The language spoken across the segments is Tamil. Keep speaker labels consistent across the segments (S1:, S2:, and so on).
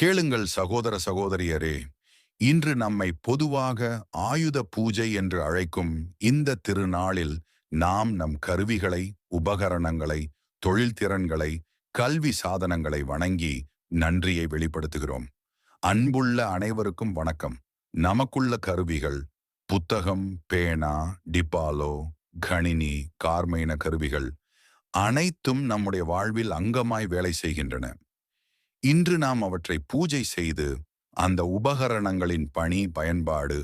S1: கேளுங்கள் சகோதர சகோதரியரே இன்று நம்மை பொதுவாக ஆயுத பூஜை என்று அழைக்கும் இந்த திருநாளில் நாம் நம் கருவிகளை உபகரணங்களை தொழில் திறன்களை கல்வி சாதனங்களை வணங்கி நன்றியை வெளிப்படுத்துகிறோம். அன்புள்ள அனைவருக்கும் வணக்கம். நமக்குள்ள கருவிகள் புத்தகம் பேனா டிபாலோ கணினி கார்மைன கருவிகள் அனைத்தும் நம்முடைய வாழ்வில் அங்கமாய் வேலை செய்கின்றன. இன்று நாம் அவற்றை பூஜை செய்து அந்த உபகரணங்களின் பணி பயன்பாடு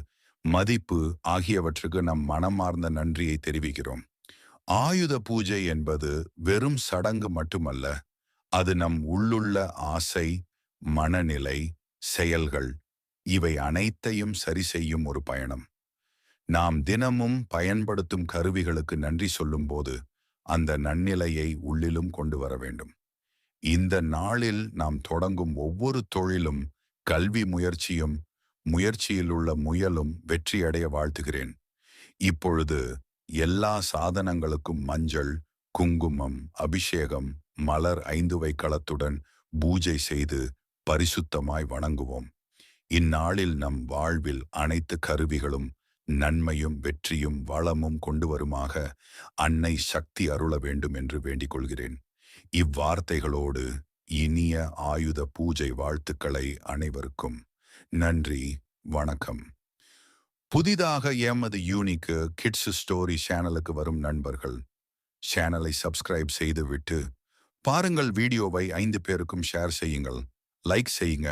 S1: மதிப்பு ஆகியவற்றுக்கு நம் மனமார்ந்த நன்றியை தெரிவிக்கிறோம். ஆயுத பூஜை என்பது வெறும் சடங்கு மட்டுமல்ல அது நம் உள்ளுள்ள ஆசை மனநிலை செயல்கள் இவை அனைத்தையும் சரி செய்யும் ஒரு பயணம். நாம் தினமும் பயன்படுத்தும் கருவிகளுக்கு நன்றி சொல்லும்போது அந்த நன்னிலையை உள்ளிலும் கொண்டு வர வேண்டும். இந்த நாளில் நாம் தொடங்கும் ஒவ்வொரு தொழிலும் கல்வி முயற்சியும் முயற்சியில் உள்ள முயலும் வெற்றியடைய வாழ்த்துகிறேன். இப்பொழுது எல்லா சாதனங்களுக்கும் மஞ்சள் குங்குமம் அபிஷேகம் மலர் ஐந்து வைக்களத்துடன் பூஜை செய்து பரிசுத்தமாய் வணங்குவோம். இந்நாளில் நம் வாழ்வில் அனைத்து கருவிகளும் நன்மையும் வெற்றியும் வளமும் கொண்டு வருமாக அன்னை சக்தி அருள வேண்டும் என்று வேண்டிக் கொள்கிறேன். இவ்வார்த்தைகளோடு இனிய ஆயுத பூஜை வாழ்த்துக்களை அனைவருக்கும் நன்றி வணக்கம். புதிதாக எமது யூனிக்கு கிட்ஸ் ஸ்டோரி சேனலுக்கு வரும் நண்பர்கள் சேனலை சப்ஸ்கிரைப் செய்துவிட்டு பாருங்கள் வீடியோவை ஐந்து பேருக்கும் ஷேர் செய்யுங்கள். லைக் செய்யுங்க.